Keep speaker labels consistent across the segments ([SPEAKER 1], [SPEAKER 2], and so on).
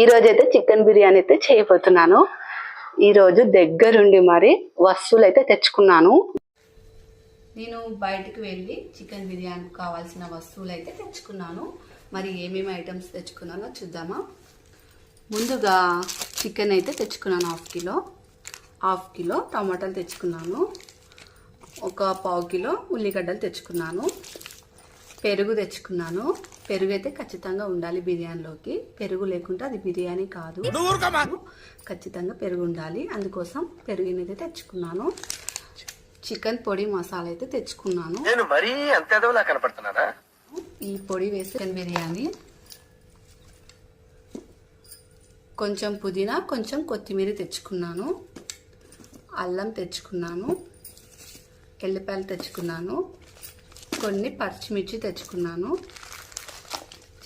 [SPEAKER 1] ఈరోజు అయితే చికెన్ బిర్యానీ అయితే చేయబోతున్నాను. ఈరోజు దగ్గరుండి మరి వస్తువులు అయితే తెచ్చుకున్నాను. నేను బయటకు వెళ్ళి చికెన్ బిర్యానీకి కావాల్సిన వస్తువులు అయితే తెచ్చుకున్నాను. మరి ఏమేమి ఐటమ్స్ తెచ్చుకున్నానో చూద్దామా? ముందుగా చికెన్ అయితే తెచ్చుకున్నాను హాఫ్ కిలో. హాఫ్ కిలో టమాటాలు తెచ్చుకున్నాను. ఒక పావు కిలో ఉల్లిగడ్డలు తెచ్చుకున్నాను. పెరుగు తెచ్చుకున్నాను. పెరుగు అయితే ఖచ్చితంగా ఉండాలి బిర్యానీలోకి. పెరుగు లేకుంటే అది బిర్యానీ కాదు. ఖచ్చితంగా పెరుగు ఉండాలి. అందుకోసం పెరుగు అయితే తెచ్చుకున్నాను. చికెన్ పొడి మసాలా అయితే తెచ్చుకున్నాను.
[SPEAKER 2] నేను మరీ
[SPEAKER 1] ఈ పొడి వేసి చికెన్ బిర్యానీ. కొంచెం పుదీనా కొంచెం కొత్తిమీర తెచ్చుకున్నాను. అల్లం తెచ్చుకున్నాను. ఎల్లిపాయలు తెచ్చుకున్నాను. కొన్ని పచ్చిమిర్చి తెచ్చుకున్నాను.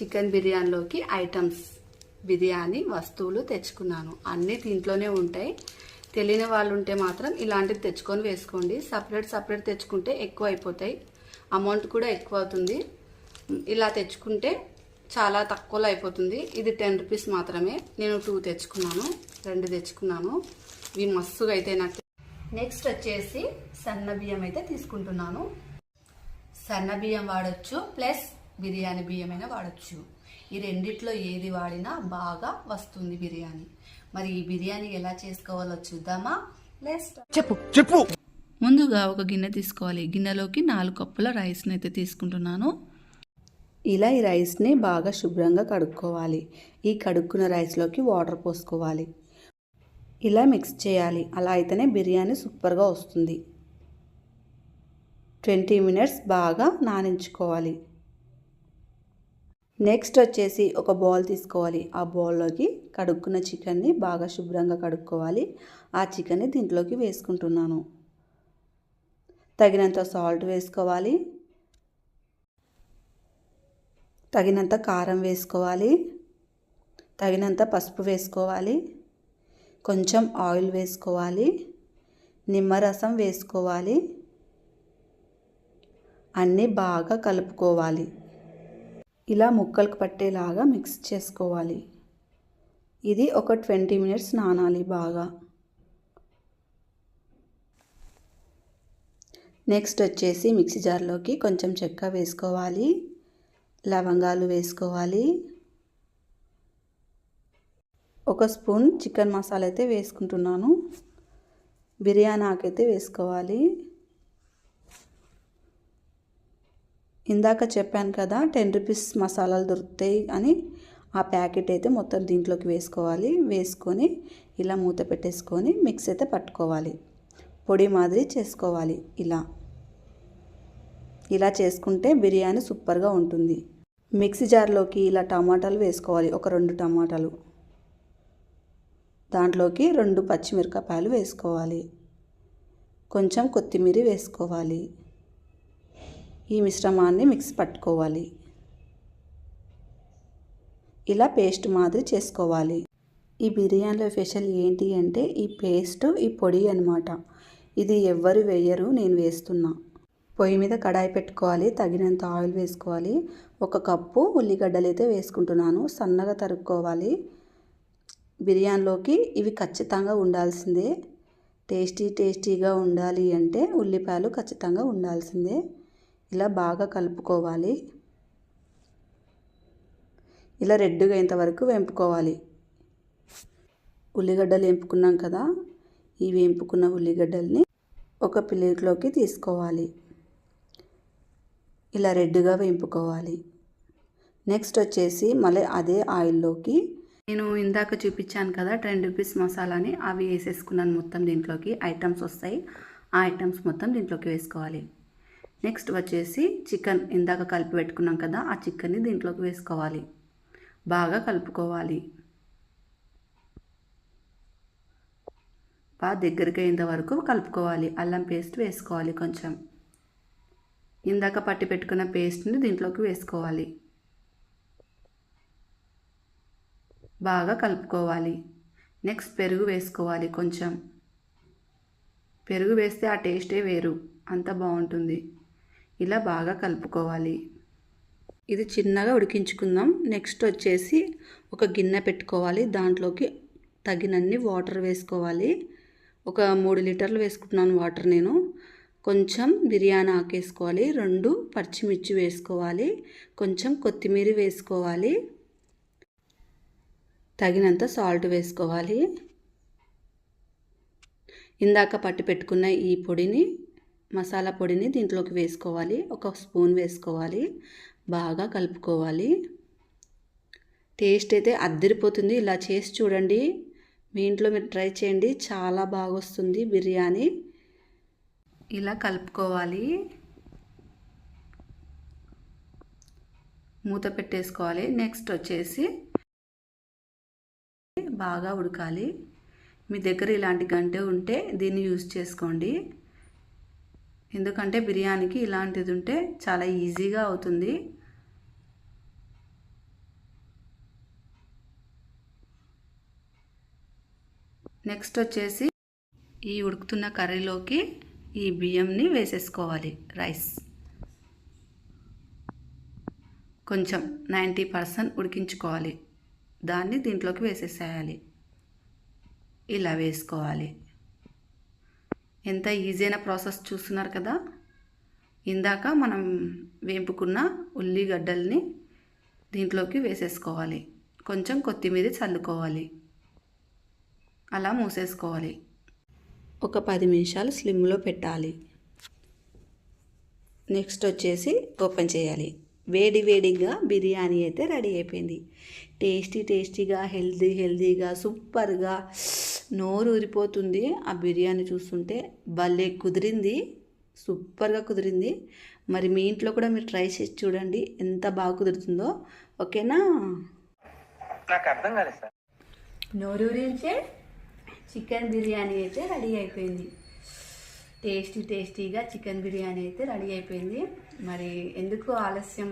[SPEAKER 1] చికెన్ బిర్యానీలోకి ఐటమ్స్ బిర్యానీ వస్తువులు తెచ్చుకున్నాను. అన్నీ దీంట్లోనే ఉంటాయి. తెలియని వాళ్ళు ఉంటే మాత్రం ఇలాంటివి తెచ్చుకొని వేసుకోండి. సపరేట్ సపరేట్ తెచ్చుకుంటే ఎక్కువ అయిపోతాయి. అమౌంట్ కూడా ఎక్కువ అవుతుంది. ఇలా తెచ్చుకుంటే చాలా తక్కువలో అయిపోతుంది. ఇది టెన్ రూపీస్ మాత్రమే. నేను టూ తెచ్చుకున్నాను. రెండు తెచ్చుకున్నాను. ఇవి మస్తుగా అయితే నాకు నెక్స్ట్ వచ్చేసి సన్న బియ్యం అయితే తీసుకుంటున్నాను. సన్న బియ్యం వాడచ్చు. ప్లస్ బిర్యానీ బియ్యమైనా వాడచ్చు. ఈ రెండిట్లో ఏది వాడినా బాగా వస్తుంది బిర్యానీ. మరి ఈ బిర్యానీ ఎలా చేసుకోవాలో చూద్దామా? నెక్స్ట్
[SPEAKER 2] చెప్పు చెప్పు.
[SPEAKER 1] ముందుగా ఒక గిన్నె తీసుకోవాలి. గిన్నెలోకి నాలుగు కప్పుల రైస్ని అయితే తీసుకుంటున్నాను. ఇలా ఈ రైస్ని బాగా శుభ్రంగా కడుక్కోవాలి. ఈ కడుక్కున్న రైస్లోకి వాటర్ పోసుకోవాలి. ఇలా మిక్స్ చేయాలి. అలా అయితేనే బిర్యానీ సూపర్గా వస్తుంది. ట్వంటీ మినిట్స్ బాగా నానించుకోవాలి. నెక్స్ట్ వచ్చేసి ఒక బౌల్ తీసుకోవాలి. ఆ బౌల్లోకి కడుక్కున్న చికెన్ని బాగా శుభ్రంగా కడుక్కోవాలి. ఆ చికెన్ని దీంట్లోకి వేసుకుంటున్నాను. తగినంత సాల్ట్ వేసుకోవాలి. తగినంత కారం వేసుకోవాలి. తగినంత పసుపు వేసుకోవాలి. కొంచెం ఆయిల్ వేసుకోవాలి. నిమ్మరసం వేసుకోవాలి. అన్నీ బాగా కలుపుకోవాలి. ఇలా ముక్కలకు పట్టేలాగా మిక్స్ చేసుకోవాలి. ఇది ఒక ట్వంటీ మినిట్స్ నానాలి బాగా. నెక్స్ట్ వచ్చేసి మిక్సీ జార్లోకి కొంచెం చెక్క వేసుకోవాలి. లవంగాలు వేసుకోవాలి. ఒక స్పూన్ చికెన్ మసాలా అయితే వేసుకుంటున్నాను. బిర్యానీ ఆకైతే వేసుకోవాలి. ఇందాక చెప్పాను కదా టెన్ రూపీస్ మసాలాలు దొరుకుతాయి అని. ఆ ప్యాకెట్ అయితే మొత్తం దీంట్లోకి వేసుకోవాలి. వేసుకొని ఇలా మూత పెట్టేసుకొని మిక్స్ అయితే పట్టుకోవాలి. పొడి మాదిరి చేసుకోవాలి ఇలా. ఇలా చేసుకుంటే బిర్యానీ సూపర్గా ఉంటుంది. మిక్సీ జార్లోకి ఇలా టమాటాలు వేసుకోవాలి. ఒక రెండు టమాటాలు. దాంట్లోకి రెండు పచ్చిమిరపకాయలు వేసుకోవాలి. కొంచెం కొత్తిమీర వేసుకోవాలి. ఈ మిశ్రమాన్ని మిక్స్ పట్టుకోవాలి. ఇలా పేస్ట్ మాదిరి చేసుకోవాలి. ఈ బిర్యానీలో స్పెషల్ ఏంటి అంటే ఈ పేస్ట్ ఈ పొడి అనమాట ఇది ఎవ్వరు వేయరు నేను వేస్తున్నా. పొయ్యి మీద కడాయి పెట్టుకోవాలి తగినంత ఆయిల్ వేసుకోవాలి. ఒక కప్పు ఉల్లిగడ్డలు అయితే వేసుకుంటున్నాను సన్నగా తరుక్కోవాలి. బిర్యానీలోకి ఇవి ఖచ్చితంగా ఉండాల్సిందే. టేస్టీ టేస్టీగా ఉండాలి అంటే ఉల్లిపాయలు ఖచ్చితంగా ఉండాల్సిందే. ఇలా బాగా కలుపుకోవాలి. ఇలా రెడ్డుగా ఇంతవరకు వేంపుకోవాలి. ఉల్లిగడ్డలు వేంపుకున్నాం కదా ఈ వేంపుకున్న ఉల్లిగడ్డల్ని ఒక ప్లేట్లోకి తీసుకోవాలి. ఇలా రెడ్డుగా వేంపుకోవాలి. నెక్స్ట్ వచ్చేసి మళ్ళీ అదే ఆయిల్లోకి నేను ఇందాక చూపించాను కదా టెన్ రూపీస్ మసాలాని అవి వేసేసుకున్నాను మొత్తం దీంట్లోకి. ఐటమ్స్ వస్తాయి ఆ ఐటమ్స్ మొత్తం దీంట్లోకి వేసుకోవాలి. నెక్స్ట్ వచ్చేసి చికెన్ ఇందాక కలిపి పెట్టుకున్నాం కదా ఆ చికెన్ని దీంట్లోకి వేసుకోవాలి. బాగా కలుపుకోవాలి. బాగా దగ్గరికి అయ్యేంత వరకు కలుపుకోవాలి. అల్లం పేస్ట్ వేసుకోవాలి కొంచెం. ఇందాక పట్టి పెట్టుకున్న పేస్ట్ని దీంట్లోకి వేసుకోవాలి. బాగా కలుపుకోవాలి. నెక్స్ట్ పెరుగు వేసుకోవాలి కొంచెం. పెరుగు వేస్తే ఆ టేస్టే వేరు. అంత బాగుంటుంది. ఇలా బాగా కలుపుకోవాలి. ఇది చిన్నగా ఉడికించుకుందాం. నెక్స్ట్ వచ్చేసి ఒక గిన్నె పెట్టుకోవాలి. దాంట్లోకి తగినన్ని వాటర్ వేసుకోవాలి. ఒక మూడు లీటర్లు వేసుకుంటున్నాను వాటర్ నేను. కొంచెం బిర్యానీ ఆకేసుకోవాలి. రెండు పచ్చిమిర్చి వేసుకోవాలి. కొంచెం కొత్తిమీర వేసుకోవాలి. తగినంత సాల్ట్ వేసుకోవాలి. ఇందాక పట్టి పెట్టుకున్న ఈ పొడిని మసాలా పొడిని దీంట్లోకి వేసుకోవాలి. ఒక స్పూన్ వేసుకోవాలి. బాగా కలుపుకోవాలి. టేస్ట్ అయితే అద్దరిపోతుంది. ఇలా చేసి చూడండి. మీ ఇంట్లో మీరు ట్రై చేయండి. చాలా బాగా వస్తుంది బిర్యానీ. ఇలా కలుపుకోవాలి. మూత పెట్టేసుకోవాలి. నెక్స్ట్ వచ్చేసి బాగా ఉడకాలి. మీ దగ్గర ఇలాంటి గంటె ఉంటే దీన్ని యూజ్ చేసుకోండి. ఎందుకంటే బిర్యానీకి ఇలాంటిది ఉంటే చాలా ఈజీగా అవుతుంది. నెక్స్ట్ వచ్చేసి ఈ ఉడుకుతున్న కర్రీలోకి ఈ బియ్యంని వేసేసుకోవాలి రైస్. కొంచెం నైంటీ పర్సెంట్ ఉడికించుకోవాలి. దాన్ని దీంట్లోకి వేసేసేయాలి. ఇలా వేసుకోవాలి. ఎంత ఈజీ అయిన ప్రాసెస్ చూస్తున్నారు కదా. ఇందాక మనం వేపుకున్న ఉల్లిగడ్డల్ని దీంట్లోకి వేసేసుకోవాలి. కొంచెం కొత్తిమీర చల్లుకోవాలి. అలా మూసేసుకోవాలి. ఒక పది నిమిషాలు స్లిమ్లో పెట్టాలి. నెక్స్ట్ వచ్చేసి ఓపెన్ చేయాలి. వేడి వేడిగా బిర్యానీ అయితే రెడీ అయిపోయింది. టేస్టీ టేస్టీగా హెల్తీ హెల్తీగా సూపర్గా నోరు ఊరిపోతుంది. ఆ బిర్యానీ చూస్తుంటే భలే కుదిరింది. సూపర్గా కుదిరింది. మరి మీ ఇంట్లో కూడా మీరు ట్రై చేసి చూడండి. ఎంత బాగా కుదురుతుందో. ఓకేనా?
[SPEAKER 2] నాకు అర్థం కాలేదు సార్.
[SPEAKER 1] నోరూరించే చికెన్ బిర్యానీ అయితే రెడీ అయిపోయింది. టేస్టీ టేస్టీగా చికెన్ బిర్యానీ అయితే రెడీ అయిపోయింది. మరి ఎందుకు ఆలస్యం?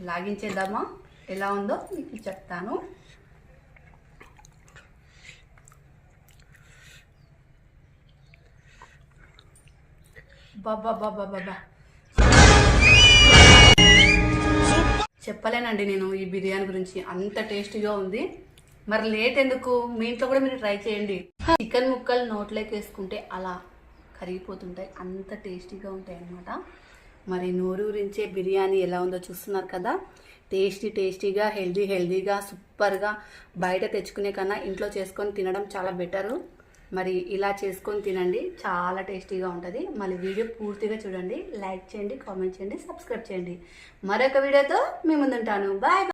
[SPEAKER 1] లాగించేద్దామా? ఎలా ఉందో మీకు చెప్తాను. బాబా బాబా బాబా. చెప్పలేనండి నేను ఈ బిర్యానీ గురించి. అంత టేస్టీగా ఉంది. మరి లేట్ ఎందుకు? మీ ఇంట్లో కూడా మీరు ట్రై చేయండి. చికెన్ ముక్కలు నోట్లోకి వేసుకుంటే అలా కరిగిపోతుంటాయి. అంత టేస్టీగా ఉంటాయి అన్నమాట మరి నోరూరించే బిర్యానీ ఎలా ఉందో చూస్తున్నారు కదా? టేస్టీ టేస్టీగా హెల్దీ హెల్దీగా సూపర్గా బయట తెచ్చుకునే కన్నా ఇంట్లో చేసుకొని తినడం చాలా బెటరు. మరి ఇలా చేసుకొని తినండి చాలా టేస్టీగా ఉంటుంది. మళ్ళీ వీడియో పూర్తిగా చూడండి లైక్ చేయండి కామెంట్ చేయండి సబ్స్క్రైబ్ చేయండి. మరొక వీడియోతో మీ ముందుంటాను. బాయ్.